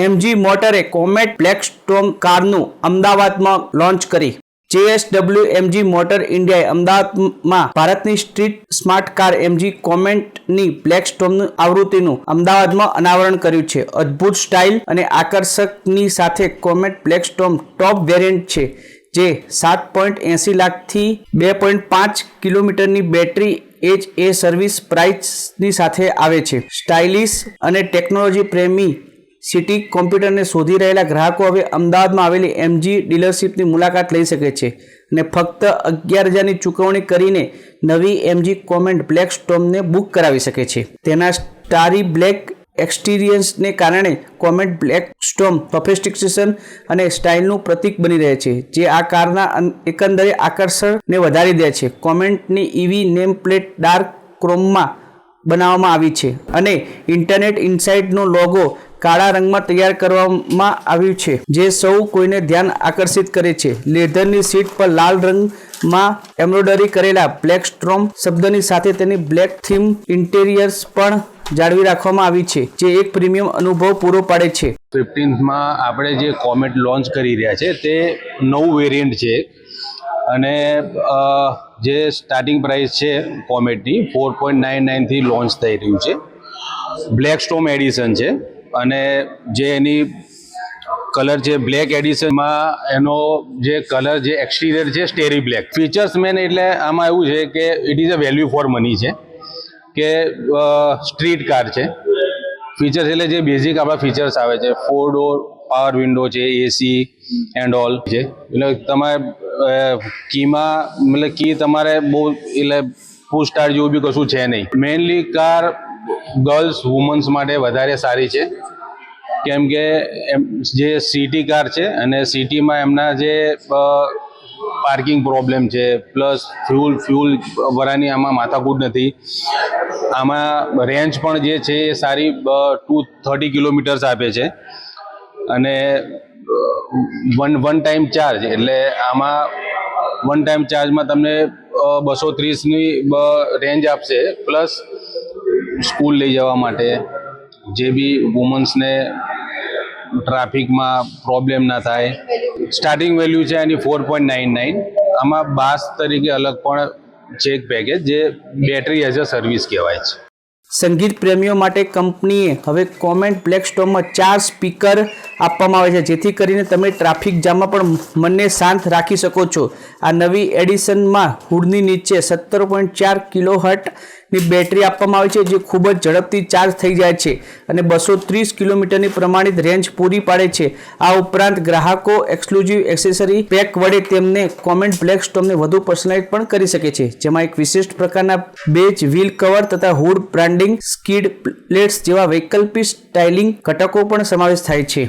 MG મોટરે comet બ્લેકસ્ટોમ કારનું અમદાવાદમાં launch કરી. JSW MG motor ઇન્ડિયાએ અમદાવાદમાં ભારતની સ્ટ્રીટ સ્માર્ટ કાર એમજી કોમેન્ટની બ્લેકસ્ટોમનું આવૃત્તિનું અમદાવાદમાં અનાવરણ કર્યું છે. અદ્ભુત સ્ટાઇલ અને આકર્ષકની સાથે કોમેટ બ્લેકસ્ટોમ ટોપ વેરિયન્ટ છે, જે સાત પોઈન્ટ એંસી લાખથી બે પોઈન્ટ પાંચ કિલોમીટરની બેટરી એજ એ સર્વિસ પ્રાઇસની સાથે આવે છે. સ્ટાઇલિશ અને ટેકનોલોજી પ્રેમી સિટી કોમ્પ્યુટરને શોધી રહેલા ગ્રાહકો હવે અમદાવાદમાં આવેલી એમજી ડીલરશીપની મુલાકાત લઈ શકે છે અને ફક્ત અગિયાર હજારની ચૂકવણી કરીને નવી એમજી કોમેન્ટ બ્લેક સ્ટોમને બુક કરાવી શકે છે. તેના સ્ટારી બ્લેક એક્સટીરિયન્સને કારણે કોમેન્ટ બ્લેક સ્ટોમ સોફિસ્ટિકેશન અને સ્ટાઇલનું પ્રતીક બની રહે છે, જે આ કારના એકંદરે આકર્ષણને વધારી દે છે. કોમેન્ટની ઈવી નેમ પ્લેટ ડાર્ક ક્રોમમાં બનાવવામાં આવી છે અને ઇન્ટરનેટ ઇનસાઇટનો લોગો કાળા રંગમાં તૈયાર કરવામાં આવ્યું છે, જે સૌ કોઈને ધ્યાન આકર્ષિત કરે છે. લેધરની સીટ પર લાલ રંગમાં એમ્બ્રોડરી કરેલા બ્લેક સ્ટ્રોમ શબ્દની સાથે તેની બ્લેક થીમ ઇન્ટેરિયર્સ પણ જાળવી રાખવામાં આવી છે, જે એક પ્રીમિયમ અનુભવ પૂરો પાડે છે. ફિફ્ટીન્થમાં આપણે જે કોમેટ લોન્ચ કરી રહ્યા છે, તે નવું વેરિયન્ટ છે અને જે સ્ટાર્ટિંગ પ્રાઇસ છે કોમેટની ફોર પોઈન્ટ નાઇન નાઇનથી લોન્ચ થઈ રહ્યું છે. બ્લેક સ્ટોમ એડિશન છે. અને જે એની કલર છે બ્લેક એડિશનમાં એનો જે કલર જે એક્સટીરિયર છે, સ્ટેરી બ્લેક. ફીચર્સ મેન એટલે આમાં એવું છે કે it is a value for money છે, કે સ્ટ્રીટ કાર છે. ફીચર્સ એટલે જે બેઝિક આપણા ફીચર્સ આવે છે ફોર ડોર પાવર વિન્ડો છે એસી એન્ડ ઓલ છે. એટલે તમારે કીમાં, મતલબ કી તમારે બહુ, એટલે ફૂલ સ્ટાર જેવું બી કશું છે નહીં. મેઇનલી કાર ગર્લ્સ વુમન્સ માટે વધારે સારી છે. કેમ કે એમ જે સિટી કાર છે અને સિટીમાં એમના જે પાર્કિંગ પ્રોબ્લેમ છે, પ્લસ ફ્યુલ ફ્યુલ વરાની આમાં માથાકૂટ નથી. આમાં રેન્જ પણ જે છે એ સારી ટુ થર્ટી કિલોમીટર્સ આપે છે. અને વન વન ટાઈમ ચાર્જ એટલે આમાં વન ટાઈમ ચાર્જમાં તમને બસો ત્રીસની રેન્જ આપશે. પ્લસ સ્કૂલ લઈ જવા માટે જે બી વુમન્સને ટ્રાફિકમાં પ્રોબ્લેમ ના થાય. સ્ટાર્ટિંગ વેલ્યુ છે એની ફોર પોઈન્ટ નાઇન નાઇન આમાં બાસ તરીકે અલગ પણ એક પેકેજ જે બેટરી એઝ અ સર્વિસ કહેવાય છે. સંગીત પ્રેમીઓ માટે કંપનીએ હવે કોમેન્ટ સ્ટોમમાં ચાર સ્પીકર આપવામાં આવે છે. જેથી કરીને તમે ટ્રાફિક જામમાં પણ મનને શાંત રાખી શકો છો. આ નવી એડિશનમાં હુડની નીચે સત્તર પોઈન્ટ ચાર કિલો હર્ટની બેટરી આપવામાં આવે છે, જે ખૂબ જ ઝડપથી ચાર્જ થઈ જાય છે અને બસો ત્રીસ કિલોમીટરની પ્રમાણિત રેન્જ પૂરી પાડે છે. આ ઉપરાંત ગ્રાહકો એક્સક્લુઝિવ એક્સેસરી પેક વડે તેમને કોમેન્ટ બ્લેક સ્ટોમને વધુ પર્સનલાઇઝ પણ કરી શકે છે. જેમાં એક વિશિષ્ટ પ્રકારના બેજ વ્હીલ કવર તથા હુડ બ્રાન્ડિંગ સ્કીડ પ્લેટ્સ જેવા વૈકલ્પિક સ્ટાઇલિંગ ઘટકો પણ સમાવેશ થાય છે.